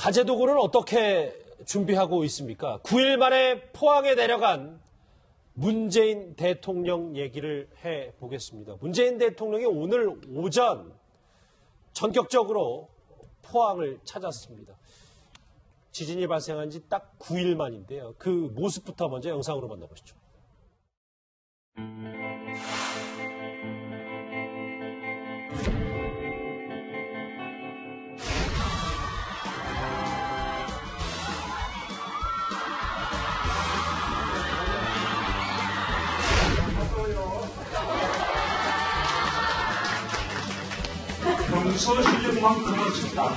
가재 도구는 어떻게 준비하고 있습니까? 9일 만에 포항에 내려간 문재인 대통령 얘기를 해 보겠습니다. 문재인 대통령이 오늘 오전 전격적으로 포항을 찾았습니다. 지진이 발생한 지 딱 9일 만인데요. 그 모습부터 먼저 영상으로 만나보시죠. 평소 실력만큼은 쳤다.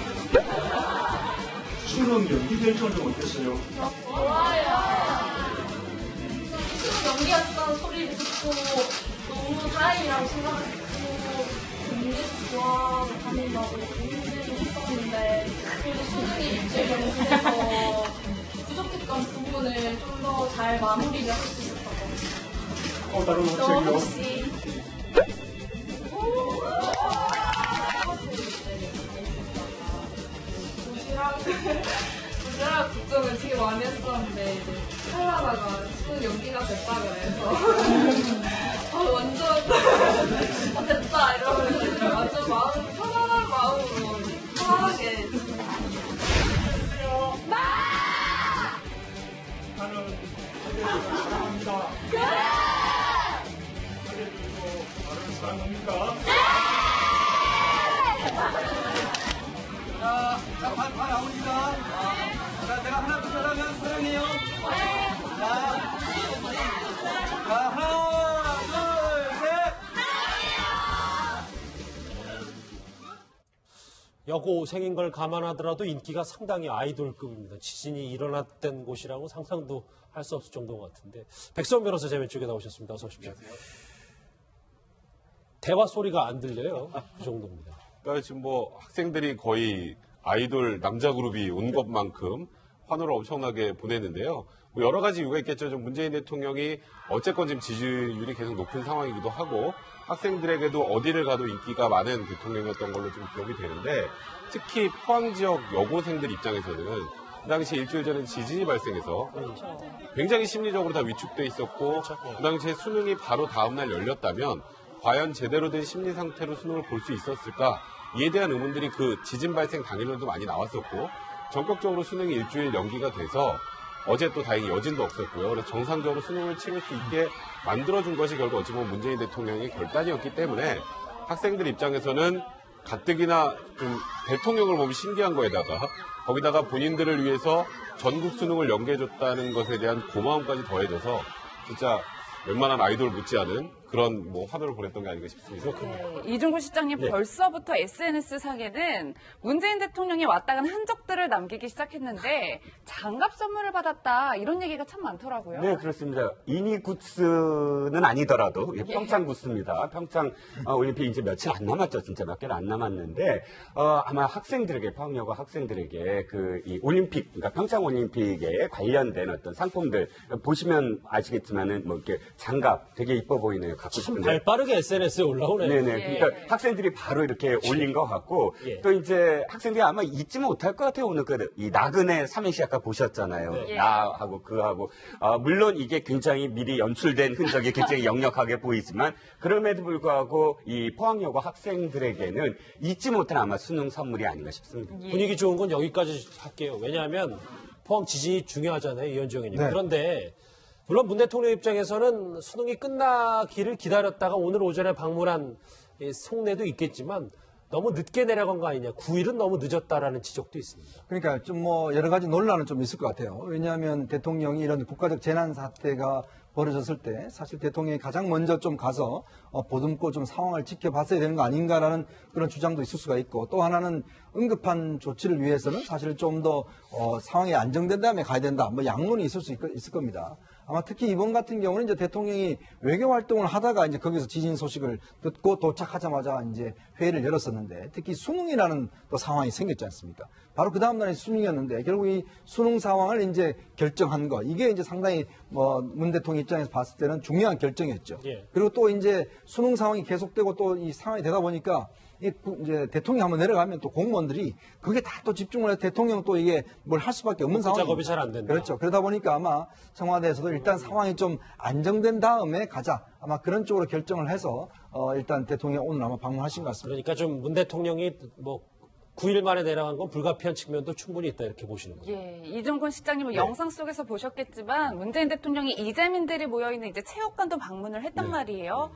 수능 연기 결정은 어땠어요? 연기했던 소리를 듣고 너무 다행이라고 생각했고 공부 좋아 다닌다고 공부를 했었는데 그래도 수능이 일주일 연기해서 부족했던 부분을 좀 더 잘 마무리를 할 수 있었던 것 같아요. 또 다른 학생이요? 도시락 도시락 걱정을 되게 많이 했었는데 이제 하려다가 수능 연기가 됐다 그래서 아, 완전 아, 됐다 이러면서 이제 완전 마음 편안한 마음으로 편하게 나는 그대를 사랑합니다. 그대들도 나를 사랑합니까? 자, 자, 발, 발 나옵니다. 자, 내가 하나, 둘, 하면 사랑해요. 자, 자, 하나, 둘, 셋. 여고생인 걸 감안하더라도 인기가 상당히 아이돌급입니다. 지진이 일어났던 곳이라고 상상도 할 수 없을 정도 같은데 백선 변호사 제 왼쪽에 나오셨습니다. 어서 오십시오. 대화 소리가 안 들려요. 그 정도입니다. 그러니까 지금 뭐 학생들이 거의 아이돌 남자 그룹이 온 것만큼 환호를 엄청나게 보냈는데요. 뭐 여러 가지 이유가 있겠죠. 좀 문재인 대통령이 어쨌건 지금 지지율이 계속 높은 상황이기도 하고 학생들에게도 어디를 가도 인기가 많은 대통령이었던 걸로 좀 기억이 되는데 특히 포항 지역 여고생들 입장에서는 그 당시 일주일 전에 지진이 발생해서 굉장히 심리적으로 다 위축돼 있었고 그 당시에 수능이 바로 다음날 열렸다면 과연 제대로 된 심리 상태로 수능을 볼 수 있었을까 이에 대한 의문들이 그 지진 발생 당일날도 많이 나왔었고 전격적으로 수능이 일주일 연기가 돼서 어제 또 다행히 여진도 없었고요. 그래서 정상적으로 수능을 치를 수 있게 만들어준 것이 결국 어찌 보면 문재인 대통령의 결단이었기 때문에 학생들 입장에서는 가뜩이나 좀 대통령을 보면 신기한 거에다가 거기다가 본인들을 위해서 전국 수능을 연계해줬다는 것에 대한 고마움까지 더해져서 진짜 웬만한 아이돌 못지않은 그런 뭐 환호를 보냈던 게 아닌가 싶습니다. 네, 이중구 시장님 네. 벌써부터 SNS 상에는 문재인 대통령이 왔다 간 흔적들을 남기기 시작했는데 장갑 선물을 받았다 이런 얘기가 참 많더라고요. 네, 그렇습니다. 이니 구스는 아니더라도 예, 평창 구스입니다. 평창 어, 올림픽 이제 며칠 안 남았죠. 진짜 몇 개를 안 남았는데 어, 아마 학생들에게 포항여고 학생들에게 그 이 올림픽, 그러니까 평창 올림픽에 관련된 어떤 상품들 보시면 아시겠지만은 뭐 이렇게 장갑 되게 이뻐 보이네요. 갖고 참 싶은데. 발 빠르게 SNS에 올라오네요. 네네. 그러니까 학생들이 바로 이렇게 올린 것 같고 예. 또 이제 학생들이 아마 잊지 못할 것 같아요. 오늘 그 이 나그네 삼행시 아까 보셨잖아요. 예. 나하고 그하고 아, 물론 이게 굉장히 미리 연출된 흔적이 굉장히 역력하게 보이지만 그럼에도 불구하고 이 포항여고 학생들에게는 잊지 못할 아마 수능 선물이 아닌가 싶습니다. 분위기 좋은 건 여기까지 할게요. 왜냐하면 포항 지진이 중요하잖아요. 이현주 의원님. 그런데 물론 문 대통령 입장에서는 수능이 끝나기를 기다렸다가 오늘 오전에 방문한 이 속내도 있겠지만 너무 늦게 내려간 거 아니냐. 9일은 너무 늦었다라는 지적도 있습니다. 그러니까 좀 뭐 여러 가지 논란은 좀 있을 것 같아요. 왜냐하면 대통령이 이런 국가적 재난 사태가 벌어졌을 때 사실 대통령이 가장 먼저 좀 가서 어, 보듬고 좀 상황을 지켜봤어야 되는 거 아닌가라는 그런 주장도 있을 수가 있고 또 하나는 응급한 조치를 위해서는 사실 좀더 어, 상황이 안정된 다음에 가야 된다. 뭐 양론이 있을 수 있, 있을 겁니다. 아마 특히 이번 같은 경우는 이제 대통령이 외교 활동을 하다가 이제 거기서 지진 소식을 듣고 도착하자마자 이제 회의를 열었었는데 특히 수능이라는 또 상황이 생겼지 않습니까? 바로 그 다음 날이 수능이었는데 결국 이 수능 상황을 이제 결정한 거 이게 이제 상당히 뭐 문 대통령 입장에서 봤을 때는 중요한 결정이었죠. 예. 그리고 또 이제 수능 상황이 계속되고 또 이 상황이 되다 보니까 이 이제 대통령이 한번 내려가면 또 공무원들이 그게 다 또 집중을 해서 대통령 또 이게 뭘 할 수밖에 없는 상황이 작업이 잘 안 된다. 그렇죠. 그러다 보니까 아마 청와대에서도 일단 상황이 좀 안정된 다음에 가자. 아마 그런 쪽으로 결정을 해서 어, 일단 대통령이 오늘 아마 방문하신 것 같습니다. 그러니까 좀 문 대통령이 뭐 9일 만에 내려간 건 불가피한 측면도 충분히 있다 이렇게 보시는 거죠. 예, 이종곤 실장님은 네. 영상 속에서 보셨겠지만 문재인 대통령이 이재민들이 모여 있는 이제 체육관도 방문을 네. 했단 말이에요.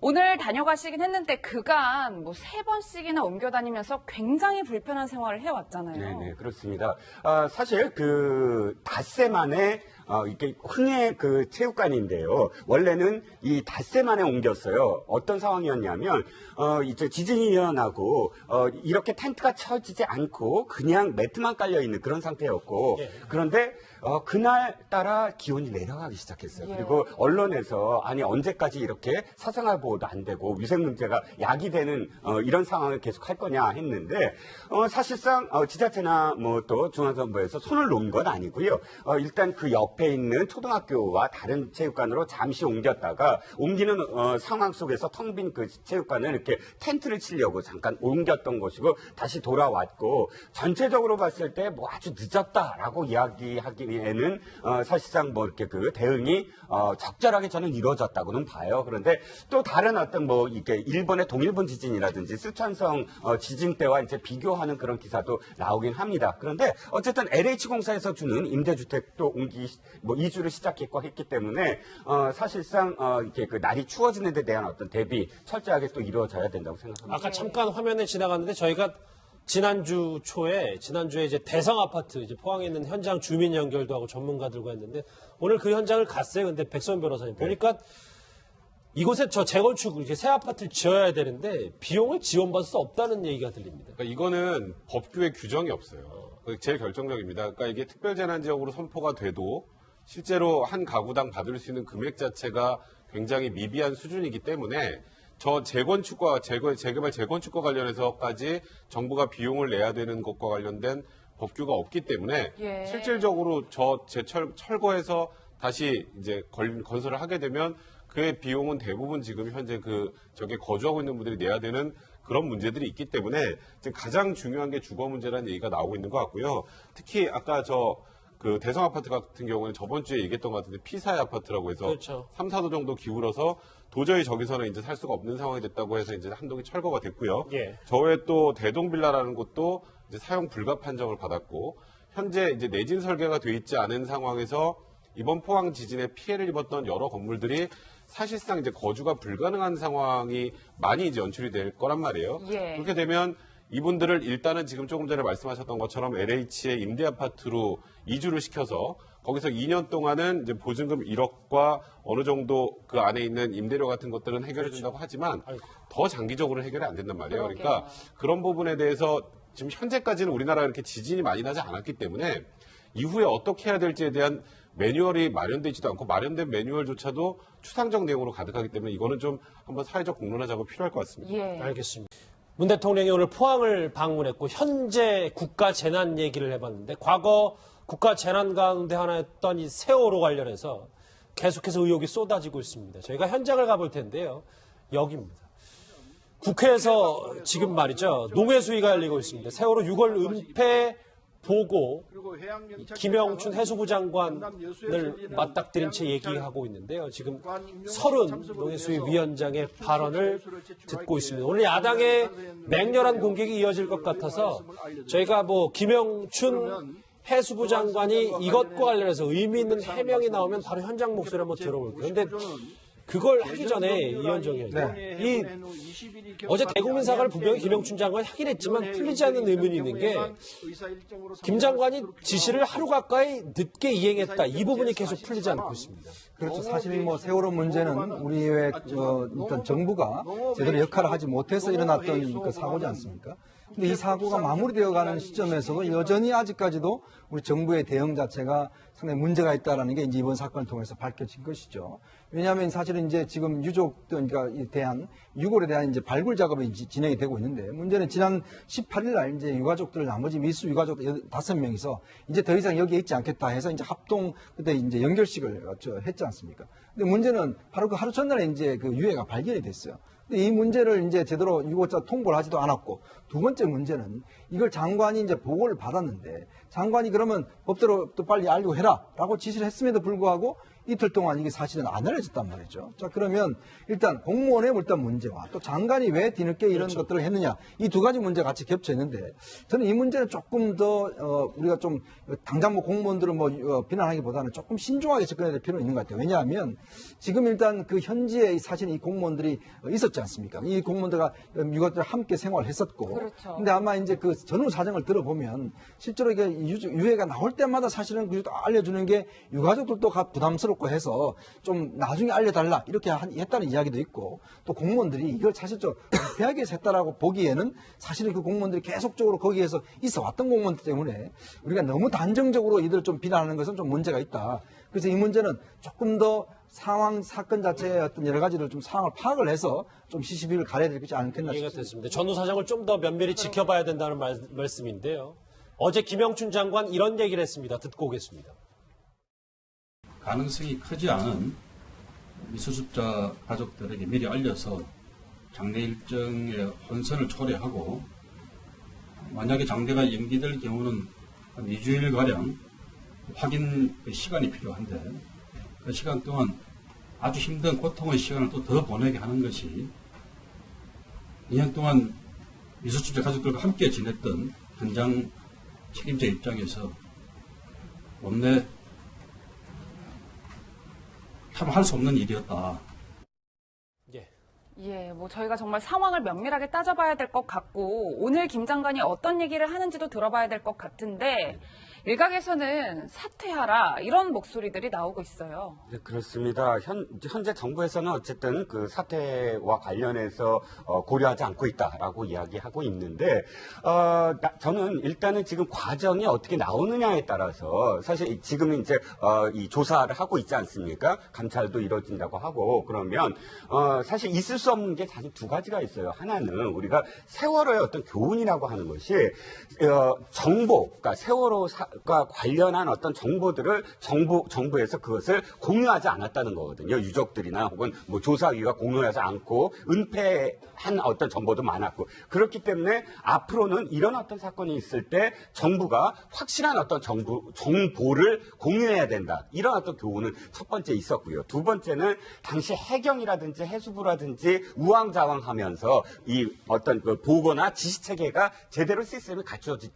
오늘 다녀가시긴 했는데 그간 뭐 세 번씩이나 옮겨 다니면서 굉장히 불편한 생활을 해왔잖아요. 네네 그렇습니다. 아, 사실 그 닷새 만에 어, 이게 흥해 그 체육관인데요. 원래는 이 닷새 만에 옮겼어요. 어떤 상황이었냐면 어, 이제 지진이 일어나고 어, 이렇게 텐트가 쳐지지 않고 그냥 매트만 깔려 있는 그런 상태였고 예. 그런데 어, 그날 따라 기온이 내려가기 시작했어요. 예. 그리고 언론에서 아니 언제까지 이렇게 사생활 보호도 안 되고 위생 문제가 야기되는 어, 이런 상황을 계속 할 거냐 했는데 어, 사실상 어, 지자체나 뭐 또 중앙정부에서 손을 놓은 건 아니고요. 어, 일단 그 옆에 있는 초등학교와 다른 체육관으로 잠시 옮겼다가 옮기는 어, 상황 속에서 텅 빈 그 체육관을 이렇게 텐트를 치려고 잠깐 옮겼던 것이고 다시 돌아왔고 전체적으로 봤을 때 뭐 아주 늦었다라고 이야기하기에는 어, 사실상 뭐 이렇게 그 대응이 어, 적절하게 저는 이루어졌다고는 봐요. 그런데 또 다른 어떤 뭐 이게 일본의 동일본 지진이라든지 쓰촨성 어, 지진 때와 이제 비교하는 그런 기사도 나오긴 합니다. 그런데 어쨌든 LH공사에서 주는 임대주택도 옮기 뭐 이주를 시작했고 했기 때문에 어, 사실상 어, 이렇게 그 날이 추워지는 데 대한 어떤 대비 철저하게 또 이루어져야 된다고 생각합니다. 아까 잠깐 화면에 지나갔는데 저희가 지난주 초에 지난주에 이제 대성 아파트 이제 포항에 있는 현장 주민 연결도 하고 전문가들과 했는데 오늘 그 현장을 갔어요. 근데 백선 변호사님 보니까 이곳에 저 재건축 이제 새 아파트를 지어야 되는데 비용을 지원받을 수 없다는 얘기가 들립니다. 그러니까 이거는 법규에 규정이 없어요. 그게 제일 결정적입니다. 그러니까 이게 특별재난지역으로 선포가 돼도 실제로 한 가구당 받을 수 있는 금액 자체가 굉장히 미비한 수준이기 때문에 저 재건축과 재건, 재개발 재건축과 관련해서까지 정부가 비용을 내야 되는 것과 관련된 법규가 없기 때문에 예. 실질적으로 저 재철 철거해서 다시 이제 걸- 건설을 하게 되면 그의 비용은 대부분 지금 현재 그 저게 거주하고 있는 분들이 내야 되는 그런 문제들이 있기 때문에 지금 가장 중요한 게 주거 문제라는 얘기가 나오고 있는 것 같고요. 특히 아까 저 그 대성 아파트 같은 경우는 저번 주에 얘기했던 것 같은데 피사의 아파트라고 해서 그렇죠. 3, 4도 정도 기울어서 도저히 저기서는 이제 살 수가 없는 상황이 됐다고 해서 이제 한동이 철거가 됐고요. 예. 저 외에 또 대동빌라라는 곳도 이제 사용 불가 판정을 받았고 현재 이제 내진 설계가 돼 있지 않은 상황에서 이번 포항 지진에 피해를 입었던 여러 건물들이 사실상 이제 거주가 불가능한 상황이 많이 이제 연출이 될 거란 말이에요. 예. 그렇게 되면 이분들을 일단은 지금 조금 전에 말씀하셨던 것처럼 LH의 임대 아파트로 이주를 시켜서 거기서 2년 동안은 이제 보증금 1억과 어느 정도 그 안에 있는 임대료 같은 것들은 해결해 준다고 하지만 더 장기적으로 해결이 안 된단 말이에요. 그러니까 그런 부분에 대해서 지금 현재까지는 우리나라가 이렇게 지진이 많이 나지 않았기 때문에 이후에 어떻게 해야 될지에 대한 매뉴얼이 마련되지도 않고 마련된 매뉴얼조차도 추상적 내용으로 가득하기 때문에 이거는 좀 한번 사회적 공론화 작업 필요할 것 같습니다. 예. 알겠습니다. 문 대통령이 오늘 포항을 방문했고 현재 국가 재난 얘기를 해봤는데 과거 국가 재난 가운데 하나였던 이 세월호 관련해서 계속해서 의혹이 쏟아지고 있습니다. 저희가 현장을 가볼 텐데요. 여기입니다. 국회에서 지금 말이죠. 농해 수위가 열리고 있습니다. 세월호 6월 은폐 보고 김영춘 해수부 장관을 맞닥뜨린 채 얘기하고 있는데요. 지금 서른 농해수위 위원장의 발언을 듣고 있습니다. 오늘 야당의 맹렬한 공격이 이어질 것 같아서 저희가 뭐 김영춘 해수부 장관이 이것과 관련해서 의미 있는 해명이 나오면 바로 현장 목소리 한번 들어볼게요. 그런데 그걸 하기 전에 이현정 의원, 이 어제 대국민 사과를 분명히 김영춘 장관이 하긴 했지만 풀리지 않는 의문이 있는 게 김 장관이 지시를 하루 가까이 늦게 이행했다. 이 부분이 계속 풀리지 않고 있습니다. 그렇죠. 사실 뭐 세월호 문제는 우리의 어, 일단 정부가 제대로 역할을 하지 못해서 일어났던 그 사고지 않습니까? 근데 이 사고가 마무리되어가는 시점에서도 여전히 아직까지도 우리 정부의 대응 자체가 상당히 문제가 있다라는 게 이제 이번 사건을 통해서 밝혀진 것이죠. 왜냐하면 사실은 이제 지금 유족들, 그러니까 이 대한 유골에 대한 이제 발굴 작업이 진행이 되고 있는데 문제는 지난 18일 날 이제 유가족들 나머지 미수 유가족 다섯 명이서 이제 더 이상 여기에 있지 않겠다 해서 이제 합동 그때 이제 연결식을 저 했지 않습니까? 근데 문제는 바로 그 하루 전날에 이제 그 유해가 발견이 됐어요. 근데 이 문제를 이제 제대로 유고자 통보를 하지도 않았고 두 번째 문제는 이걸 장관이 이제 보고를 받았는데 장관이 그러면 법대로 또 빨리 알고 해라라고 지시를 했음에도 불구하고 이틀 동안 이게 사실은 안 알려졌단 말이죠. 자 그러면 일단 공무원의 일단 문제와 또 장관이 왜 뒤늦게 이런 것들을 했느냐 이 두 가지 문제 가 같이 겹쳐 있는데 저는 이 문제는 조금 더 어, 우리가 좀 당장 뭐 공무원들을 뭐 어, 비난하기보다는 조금 신중하게 접근해야 될 필요는 있는 것 같아요. 왜냐하면 지금 일단 그 현지에 사실 이 공무원들이 어, 있었지 않습니까? 이 공무원들과 유가들 함께 생활했었고 그렇죠. 근데 아마 이제 그 전후 사정을 들어보면 실제로 이게 유- 유해가 나올 때마다 사실은 그 알려주는 게 유가족들도 가- 부담스럽고 해서 좀 나중에 알려달라 이렇게 한- 했다는 이야기도 있고 또 공무원들이 이걸 사실 좀 은폐하게 해서 했다라고 보기에는 사실은 그 공무원들이 계속적으로 거기에서 있어 왔던 공무원들 때문에 우리가 너무 단정적으로 이들을 좀 비난하는 것은 좀 문제가 있다. 그래서 이 문제는 조금 더 상황 사건 자체의 어떤 여러 가지를 좀 상황을 파악을 해서 좀 시시비를 가려야 되지 않겠나 이해가. 됐습니다. 전후 사정을 좀 더 면밀히 지켜봐야 된다는 말, 말씀인데요. 어제 김영춘 장관 이런 얘기를 했습니다. 듣고 오겠습니다. 가능성이 크지 않은 미수습자 가족들에게 미리 알려서 장례 일정의 혼선을 초래하고 만약에 장례가 연기될 경우는 한 2주일 가량 확인 그 시간이 필요한데 그 시간 동안 아주 힘든 고통의 시간을 또 더 보내게 하는 것이 2년 동안 미수습자 가족들과 함께 지냈던 현장 책임자 입장에서 원내 참 할 수 없는 일이었다. 예. 예, 뭐 저희가 정말 상황을 면밀하게 따져봐야 될 것 같고 오늘 김 장관이 어떤 얘기를 하는지도 들어봐야 될 것 같은데 일각에서는 사퇴하라 이런 목소리들이 나오고 있어요. 네, 그렇습니다. 현, 현재 정부에서는 어쨌든 그 사태와 관련해서 어, 고려하지 않고 있다라고 이야기하고 있는데, 어, 나- 저는 일단은 지금 과정이 어떻게 나오느냐에 따라서 사실 지금 이제 어, 이 조사를 하고 있지 않습니까? 감찰도 이루어진다고 하고 그러면 어, 사실 있을 수 없는 게 사실 두 가지가 있어요. 하나는 우리가 세월호의 어떤 교훈이라고 하는 것이 어, 정보, 그러니까 세월호가 관련한 어떤 정보들을 정부 정부에서 그것을 공유하지 않았다는 거거든요. 유족들이나 혹은 뭐 조사위가 공유하지 않고 은폐한 어떤 정보도 많았고 그렇기 때문에 앞으로는 이런 어떤 사건이 있을 때 정부가 확실한 어떤 정부 정보를 공유해야 된다. 이런 어떤 교훈은 첫 번째 있었고요. 두 번째는 당시 해경이라든지 해수부라든지 우왕좌왕하면서 이 어떤 그 보고나 지시 체계가 제대로 시스템이 갖춰지 지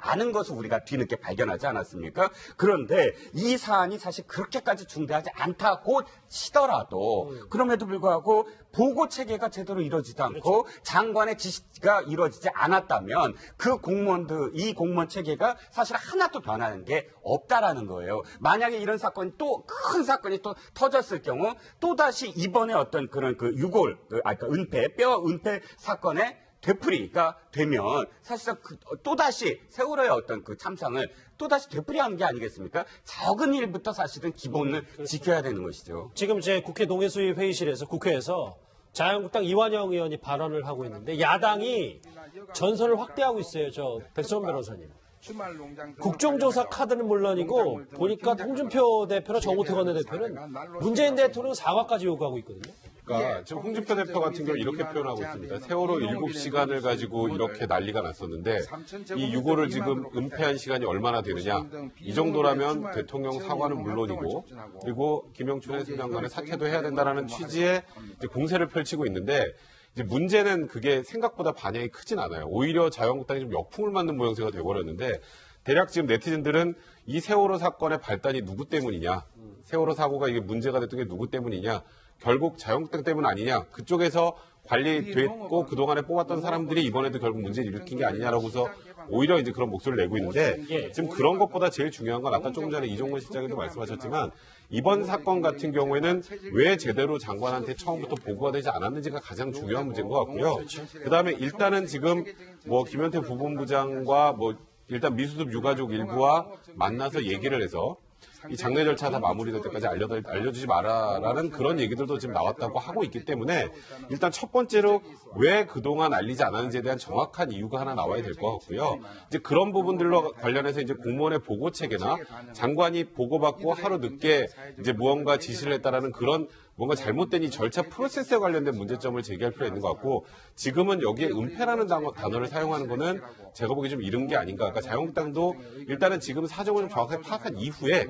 않은 것을 우리가 뒤늦게 발견하지 않았습니까? 그런데 이 사안이 사실 그렇게까지 중대하지 않다고 치더라도 그럼에도 불구하고 보고 체계가 제대로 이루어지지 않고 장관의 지시가 이루어지지 않았다면 그 공무원들 이 공무원 체계가 사실 하나도 변하는 게 없다라는 거예요. 만약에 이런 사건이 또 큰 사건이 또 터졌을 경우 또 다시 이번에 어떤 그런 그 유골 그 아까 은폐 뼈 은폐 사건에 되풀이가 되면 사실상 그, 또다시 세월호의 어떤 그 참상을 또다시 되풀이하는 게 아니겠습니까? 적은 일부터 사실은 기본을 지켜야 되는 것이죠. 지금 이제 국회 농해수위 회의실에서 국회에서 자유한국당 이완영 의원이 발언을 하고 있는데 야당이 전선을 확대하고 있어요. 저 백선 변호사님. 국정조사 카드는 물론이고 보니까 홍준표 대표나 정우택 원내대표는 문재인 대통령 사과까지 요구하고 있거든요. 그러니까 지금 홍준표 대표 같은 경우 이렇게 표현하고 있습니다. 세월호 7시간을 가지고 이렇게 난리가 났었는데 이 유고를 지금 은폐한 시간이 얼마나 되느냐. 이 정도라면 대통령 사과는 물론이고 그리고 김영춘 해수장관의 사퇴도 해야 된다라는 취지의 공세를 펼치고 있는데 이제 문제는 그게 생각보다 반향이 크진 않아요. 오히려 자유한국당이 좀 역풍을 맞는 모양새가 돼버렸는데 대략 지금 네티즌들은 이 세월호 사건의 발단이 누구 때문이냐, 세월호 사고가 이게 문제가 됐던 게 누구 때문이냐, 결국 자유한국당 때문 아니냐, 그쪽에서 관리됐고 그동안에 뽑았던 사람들이 이번에도 결국 문제를 일으킨 게 아니냐라고서 오히려 이제 그런 목소리를 내고 있는데 지금 그런 것보다 제일 중요한 건 아까 조금 전에 이종건 실장님도 말씀하셨지만 이번 사건 같은 경우에는 왜 제대로 장관한테 처음부터 보고가 되지 않았는지가 가장 중요한 문제인 것 같고요. 그 다음에 일단은 지금 뭐 김현태 부본부장과 뭐 일단 미수습 유가족 일부와 만나서 얘기를 해서 이 장례 절차 다 마무리될 때까지 알려, 알려주지 마라라는 그런 얘기들도 지금 나왔다고 하고 있기 때문에 일단 첫 번째로 왜 그동안 알리지 않았는지에 대한 정확한 이유가 하나 나와야 될 것 같고요. 이제 그런 부분들로 관련해서 이제 공무원의 보고 체계나 장관이 보고받고 하루 늦게 이제 무언가 지시를 했다라는 그런 뭔가 잘못된 이 절차 프로세스에 관련된 문제점을 제기할 필요가 있는 것 같고 지금은 여기에 은폐라는 단어, 단어를 사용하는 거는 제가 보기 좀 이른 게 아닌가. 그러니까 자유한국당도 일단은 지금 사정을 좀 정확하게 파악한 이후에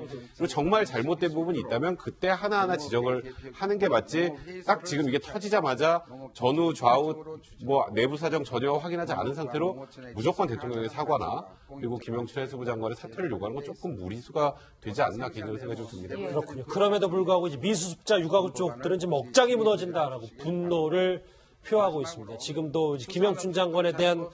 정말 잘못된 부분이 있다면 그때 하나하나 지적을 하는 게 맞지 딱 지금 이게 터지자마자 전후 좌우 뭐 내부 사정 전혀 확인하지 않은 상태로 무조건 대통령의 사과나 그리고 김영철 해수부 장관의 사퇴를 요구하는 건 조금 무리수가 되지 않나 개인적으로 생각이 좀 듭니다. 그렇군요. 그럼에도 불구하고 이제 미수습자 육아구 쪽들은 지금 억장이 무너진다라고 분노를 표하고 있습니다. 지금도 김영춘 장관에 대한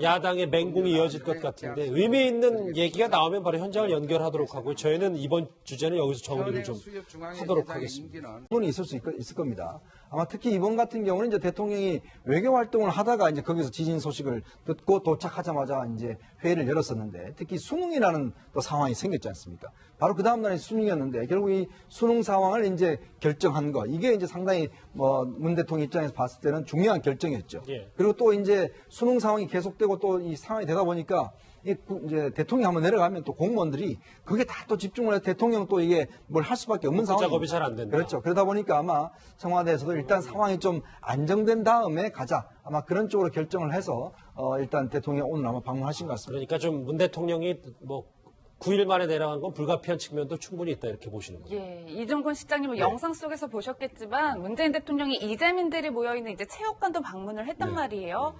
야당의 맹공이 이어질 것 같은데 의미 있는 얘기가 나오면 바로 현장을 연결하도록 하고 저희는 이번 주제는 여기서 정리를 좀 하도록 하겠습니다. 부분이 있을 수 있, 있을 겁니다. 아마 특히 이번 같은 경우는 이제 대통령이 외교 활동을 하다가 이제 거기서 지진 소식을 듣고 도착하자마자 이제 회의를 열었었는데 특히 수능이라는 또 상황이 생겼지 않습니까? 바로 그 다음 날이 수능이었는데 결국 이 수능 상황을 이제 결정한 거 이게 이제 상당히 뭐문 대통령 입장에서 봤을 때는 중요한 결정이었죠. 예. 그리고 또 이제 수능 상황이 계속되고 또 이 상황이 되다 보니까 이 이제 대통령이 한번 내려가면 또 공무원들이 그게 다 또 집중을 해서 대통령 또 이게 뭘 할 수밖에 없는 상황이 작업이 잘 안 된다. 그렇죠. 그러다 보니까 아마 청와대에서도 일단 상황이 좀 안정된 다음에 가자. 아마 그런 쪽으로 결정을 해서 어, 일단 대통령 오늘 아마 방문하신 것 같습니다. 그러니까 좀 문 대통령이 뭐 9일 만에 내려간 건 불가피한 측면도 충분히 있다 이렇게 보시는 거예요. 예, 이종곤 실장님은 영상 속에서 보셨겠지만 문재인 대통령이 이재민들이 모여 있는 이제 체육관도 방문을 했단 말이에요.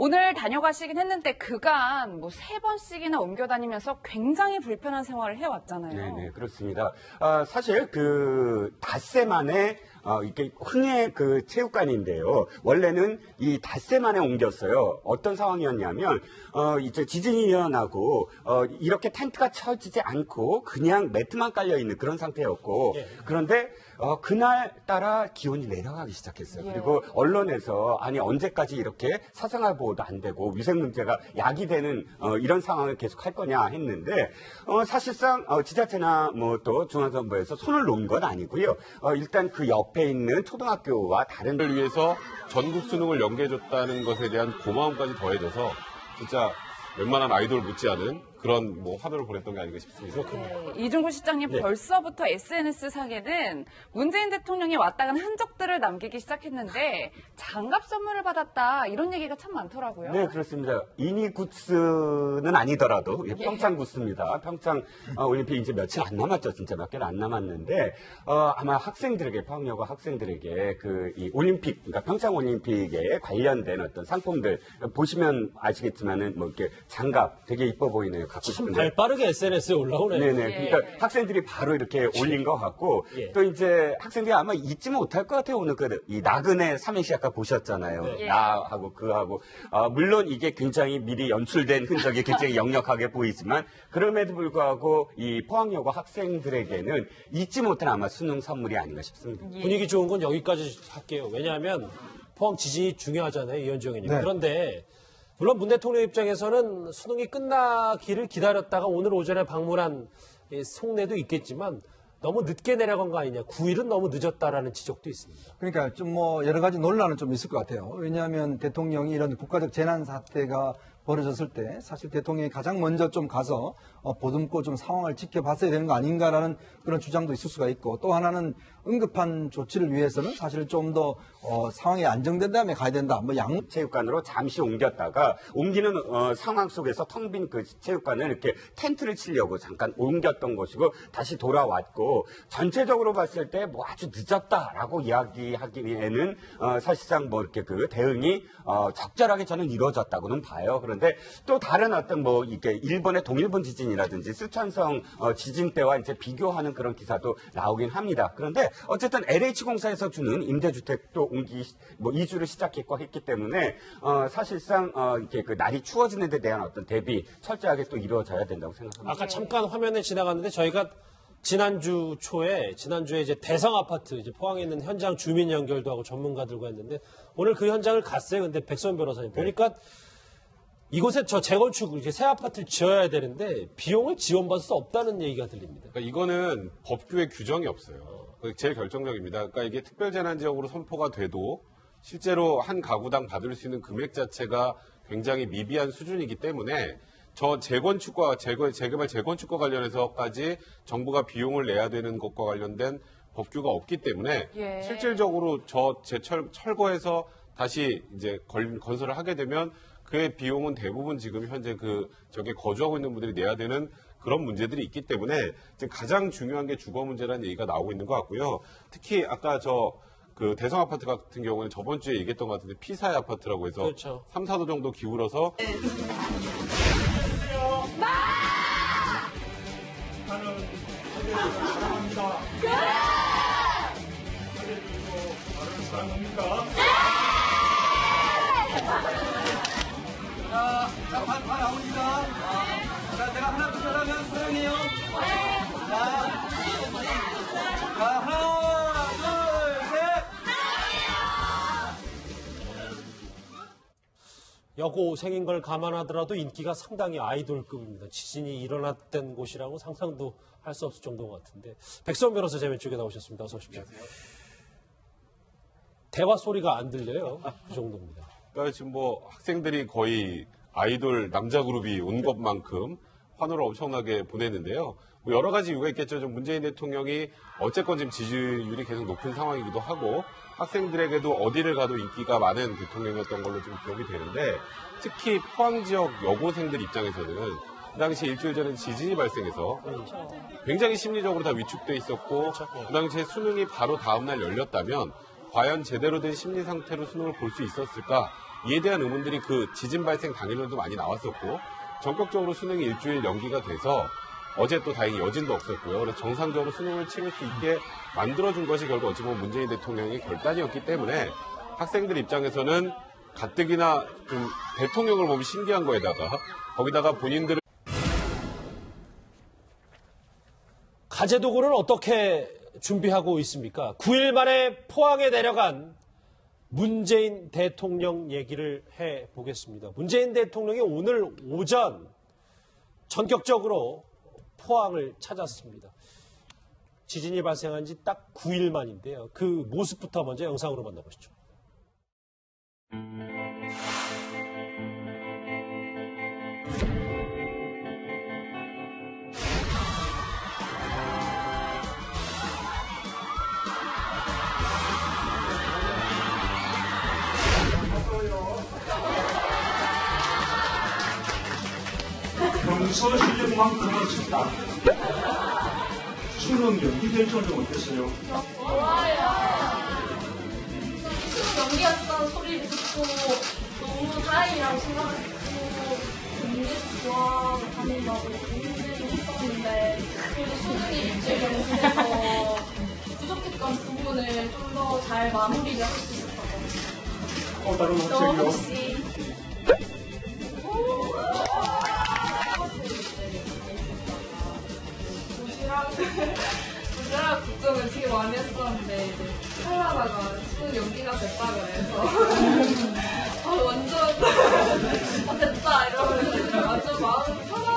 오늘 다녀가시긴 했는데 그간 뭐 세 번씩이나 옮겨 다니면서 굉장히 불편한 생활을 해왔잖아요. 네네 그렇습니다. 아, 사실 그 닷새 만에 어, 이게 흥해 그 체육관인데요. 원래는 이 닷새 만에 옮겼어요. 어떤 상황이었냐면 어, 이제 지진이 일어나고 어, 이렇게 텐트가 쳐지지 않고 그냥 매트만 깔려 있는 그런 상태였고 예. 그런데 어, 그날 따라 기온이 내려가기 시작했어요. 예. 그리고 언론에서 아니 언제까지 이렇게 사생활 보호도 안 되고 위생 문제가 야기되는 어, 이런 상황을 계속 할 거냐 했는데 어, 사실상 어, 지자체나 뭐 또 중앙정부에서 손을 놓은 건 아니고요. 어, 일단 그 옆에 있는 초등학교와 다른 를 위해서 전국 수능을 연계해줬다는 것에 대한 고마움까지 더해져서 진짜 웬만한 아이돌 못지않은 그런 뭐 환호를 보냈던 게 아닌가 싶습니다. 네, 이종구 실장님 네. 벌써부터 SNS 상에는 문재인 대통령이 왔다 간 흔적들을 남기기 시작했는데 장갑 선물을 받았다 이런 얘기가 참 많더라고요. 네, 그렇습니다. 이니 구스는 아니더라도 예, 평창 구스입니다. 평창 어, 올림픽 이제 며칠 안 남았죠. 진짜 몇 개를 안 남았는데 어, 아마 학생들에게 포항여고 학생들에게 그 이 올림픽, 그러니까 평창 올림픽에 관련된 어떤 상품들 보시면 아시겠지만은 뭐 이렇게 장갑 되게 이뻐 보이네요. 갖고 참 싶은데. 발빠르게 SNS에 올라오네요. 네네. 예. 그러니까 학생들이 바로 이렇게 올린 것 같고 예. 또 이제 학생들이 아마 잊지 못할 것 같아요. 오늘 그 이 나그네 삼행시 아까 보셨잖아요. 네. 나하고 그하고 아, 물론 이게 굉장히 미리 연출된 흔적이 굉장히 역력하게 보이지만 그럼에도 불구하고 이 포항여고 학생들에게는 잊지 못할 아마 수능 선물이 아닌가 싶습니다. 분위기 좋은 건 여기까지 할게요. 왜냐하면 포항 지진이 중요하잖아요. 이현주 의원님. 네. 그런데 물론 문 대통령 입장에서는 수능이 끝나기를 기다렸다가 오늘 오전에 방문한 이 속내도 있겠지만 너무 늦게 내려간 거 아니냐. 9일은 너무 늦었다라는 지적도 있습니다. 그러니까 좀 뭐 여러 가지 논란은 좀 있을 것 같아요. 왜냐하면 대통령이 이런 국가적 재난 사태가 벌어졌을 때 사실 대통령이 가장 먼저 좀 가서 어, 보듬고 좀 상황을 지켜봤어야 되는 거 아닌가라는 그런 주장도 있을 수가 있고 또 하나는 응급한 조치를 위해서는 사실 좀더 어, 상황이 안정된 다음에 가야 된다. 뭐 양, 체육관으로 잠시 옮겼다가 옮기는 어, 상황 속에서 텅 빈 그 체육관을 이렇게 텐트를 치려고 잠깐 옮겼던 것이고 다시 돌아왔고 전체적으로 봤을 때 뭐 아주 늦었다라고 이야기하기에는 어, 사실상 뭐 이렇게 그 대응이 어, 적절하게 저는 이루어졌다고는 봐요. 그런데 또 다른 어떤 뭐 이게 일본의 동일본 지진이라든지 쓰촨성 어, 지진 때와 이제 비교하는 그런 기사도 나오긴 합니다. 그런데 어쨌든 LH공사에서 주는 임대주택도 옮기 뭐 이주를 시작했고 했기 때문에 어, 사실상 어, 이렇게 그 날이 추워지는 데 대한 어떤 대비 철저하게 또 이루어져야 된다고 생각합니다. 아까 잠깐 화면에 지나갔는데 저희가 지난주 초에 지난주에 이제 대성 아파트 이제 포항에 있는 현장 주민 연결도 하고 전문가들과 했는데 오늘 그 현장을 갔어요. 근데 백선 변호사님 보니까 이곳에 저 재건축 이렇게 새 아파트를 지어야 되는데 비용을 지원받을 수 없다는 얘기가 들립니다. 그러니까 이거는 법규에 규정이 없어요. 그게 제일 결정적입니다. 그러니까 이게 특별재난지역으로 선포가 돼도 실제로 한 가구당 받을 수 있는 금액 자체가 굉장히 미비한 수준이기 때문에 저 재건축과 재개, 재개발 재건축과 관련해서까지 정부가 비용을 내야 되는 것과 관련된 법규가 없기 때문에 예. 실질적으로 저 재철 철거해서 다시 이제 걸- 건설을 하게 되면 그의 비용은 대부분 지금 현재 그 저게 거주하고 있는 분들이 내야 되는 그런 문제들이 있기 때문에 지금 가장 중요한 게 주거 문제라는 얘기가 나오고 있는 것 같고요. 특히 아까 저그 대성 아파트 같은 경우는 저번 주에 얘기했던 것 같은데 피사의 아파트라고 해서 그렇죠. 3, 4도 정도 기울어서 사랑합니까? 자, 자, 발, 발 나옵니다. 자, 내가 하나, 둘, 셋 하면 사랑해요. 자, 자, 하나, 둘, 셋. 여고생인 걸 감안하더라도 인기가 상당히 아이돌급입니다. 지진이 일어났던 곳이라고 상상도 할 수 없을 정도 같은데 백선 변호사 제 왼쪽에 나오셨습니다. 어서 오십시오. 대화 소리가 안 들려요. 그 정도입니다. 그러니까 지금 뭐 학생들이 거의 아이돌 남자 그룹이 온 것만큼 환호를 엄청나게 보냈는데요. 뭐 여러 가지 이유가 있겠죠. 좀 문재인 대통령이 어쨌건 지금 지지율이 계속 높은 상황이기도 하고 학생들에게도 어디를 가도 인기가 많은 대통령이었던 걸로 좀 기억이 되는데 특히 포항 지역 여고생들 입장에서는 그 당시 일주일 전에 지진이 발생해서 굉장히 심리적으로 다 위축돼 있었고 그 당시에 수능이 바로 다음날 열렸다면 과연 제대로 된 심리 상태로 수능을 볼 수 있었을까 이에 대한 의문들이 그 지진 발생 당일로도 많이 나왔었고 전격적으로 수능이 일주일 연기가 돼서 어제 또 다행히 여진도 없었고요. 그래서 정상적으로 수능을 치를 수 있게 만들어준 것이 결국 어찌 보면 문재인 대통령의 결단이었기 때문에 학생들 입장에서는 가뜩이나 좀 대통령을 보면 신기한 거에다가 거기다가 본인들을 가재 도구는 어떻게 준비하고 있습니까? 9일 만에 포항에 내려간 문재인 대통령 얘기를 해 보겠습니다. 문재인 대통령이 오늘 오전 전격적으로 포항을 찾았습니다. 지진이 발생한 지 딱 9일 만인데요. 그 모습부터 먼저 영상으로 만나보시죠. 평소 실력만큼은 쳤다. 수능 연기될 줄은 어땠어요? 연기했던 소리를 듣고 너무 다행이라고 생각했고 공부 좋아 다닌다고 고민들이 있었는데 그래도 수능이 일주일 연기해서 부족했던 부분을 좀 더 잘 마무리를 할 수 있었던 것 같아요. 또 다른 너 학생이요? 아, 우리나라 국적을 되게 많이 했었는데 이제 하다가 쭉 연기가 됐다 그래서. 아 완전 어, 됐다 이러면서 완전 마음이 편해